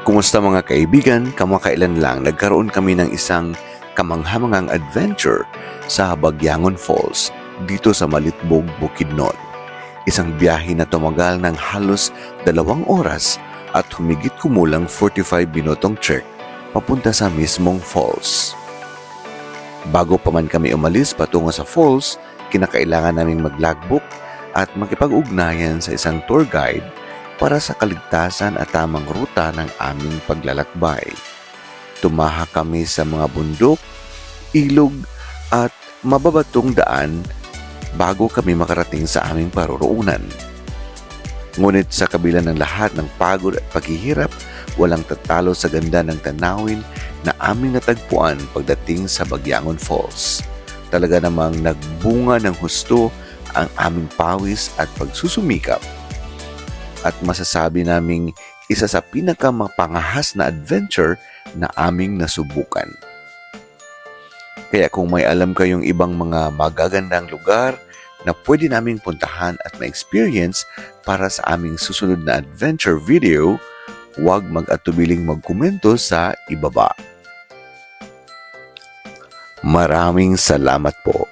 Kumusta mga kaibigan? Kamakailan lang nagkaroon kami ng isang kamanghamangang adventure sa Bagyangon Falls dito sa Malitbog, Bukidnon. Isang biyahe na tumagal ng halos dalawang oras at humigit kumulang 45 minutong trek papunta sa mismong falls. Bago pa man kami umalis patungo sa falls, kinakailangan naming mag-logbook at makipag-ugnayan sa isang tour guide para sa kaligtasan at tamang ruta ng aming paglalakbay. Tumaha kami sa mga bundok, ilog at mababatong daan bago kami makarating sa aming paroroonan. Ngunit sa kabila ng lahat ng pagod at paghihirap, walang tatalo sa ganda ng tanawin na aming natagpuan pagdating sa Bagyangon Falls. Talaga namang nagbunga ng husto ang aming pawis at pagsusumikap. At masasabi naming isa sa pinakamapangahas na adventure na aming nasubukan. Kaya kung may alam kayong ibang mga magagandang lugar na pwede naming puntahan at ma-experience para sa aming susunod na adventure video, huwag mag-atubiling magkomento sa ibaba. Maraming salamat po.